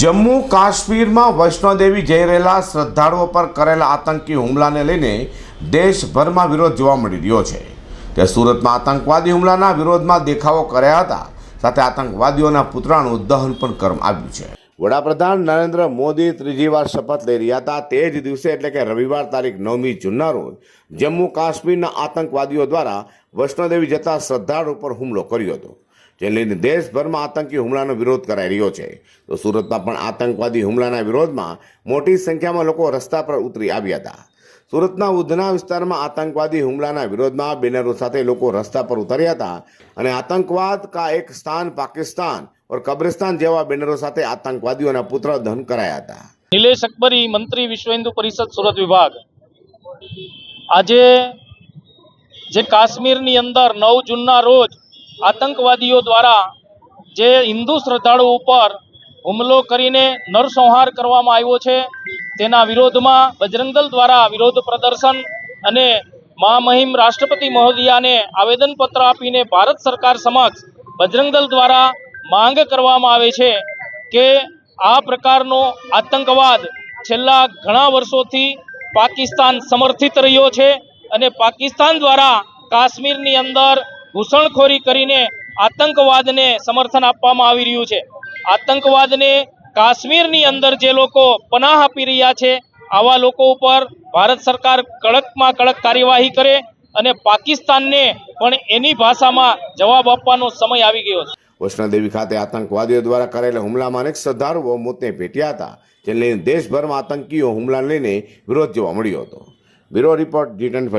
જમ્મુ કાશ્મીરમાં વૈષ્ણોદેવી જઈ રહેલા શ્રદ્ધાળુઓ પર કરેલા આતંકી હુમલાને લઈને દેશભરમાં વિરોધ જોવા મળી રહ્યો છે. તે સુરતમાં આતંકવાદી હુમલાના વિરોધમાં દેખાવો કર્યા હતા. સાથે આતંકવાદીઓના પુતળાનું દહન પણ કરવામાં આવ્યું છે. વડાપ્રધાન નરેન્દ્ર મોદી ત્રીજી વાર શપથ લઈ રહ્યા હતા. તે જ દિવસે એટલે કે રવિવાર તારીખ નવમી જૂનના રોજ જમ્મુ કાશ્મીરના આતંકવાદીઓ દ્વારા વૈષ્ણોદેવી જતા શ્રદ્ધાળુ પર હુમલો કર્યો હતો. જે લઈને દેશભરમાં આતંકી હુમલાનો વિરોધ કરાઈ રહ્યો છે. તો સુરતમાં પણ આતંકવાદી હુમલાના વિરોધમાં મોટી સંખ્યામાં લોકો રસ્તા પર ઉતરી આવ્યા હતા. સુરતના ઉધના વિસ્તારમાં આતંકવાદી હુમલાના વિરોધમાં બેનરો સાથે લોકો રસ્તા પર ઉતર્યા હતા અને આતંકવાદ કા એક સ્થાન પાકિસ્તાન ઓર કબ્રિસ્તાન જેવા બેનરો સાથે આતંકવાદીઓના પુત્ર દહન કરાયા હતા. નિલેશ અકબરી મંત્રી વિશ્વ હિન્દુ પરિષદ સુરત વિભાગ. આજે જે કાશ્મીરની અંદર નવ જૂનના રોજ આતંકવાદીઓ દ્વારા જે હિન્દુ શ્રદ્ધાળુ ઉપર હુમલો કરીને નરસંહાર કરવામાં આવ્યો છે, તેના વિરોધમાં બજરંગદળ દ્વારા વિરોધ પ્રદર્શન અને મહામહિમ રાષ્ટ્રપતિ મહોદયાને આવેદનપત્ર આપીને ભારત સરકાર સમક્ષ બજરંગદળ દ્વારા માંગ કરવામાં આવે છે કે આ પ્રકારનો આતંકવાદ છેલ્લા ઘણા વર્ષોથી પાકિસ્તાન સમર્થિત રહ્યો છે અને પાકિસ્તાન દ્વારા કાશ્મીરની અંદર ઘૂસણખોરી કરીને આતંકવાદને સમર્થન આપવામાં આવી રહ્યું છે. આતંકવાદને કાશ્મીરની અંદર જે લોકો પનાહ આપી રહ્યા છે, આવા લોકો ઉપર ભારત સરકાર કડકમાં કડક કાર્યવાહી કરે અને પાકિસ્તાનને પણ એની ભાષામાં જવાબ આપવાનો સમય આવી ગયો છે. વૈષ્ણોદેવી ખાતે આતંકવાદીઓ દ્વારા કરેલા હુમલામાં અનેક શ્રદ્ધાળુઓ મોતને ભેટ્યા હતા, જેને લઈને દેશભરમાં આતંકીઓ હુમલા લઈને વિરોધ જોવા મળ્યો હતો. Bureau report G twenty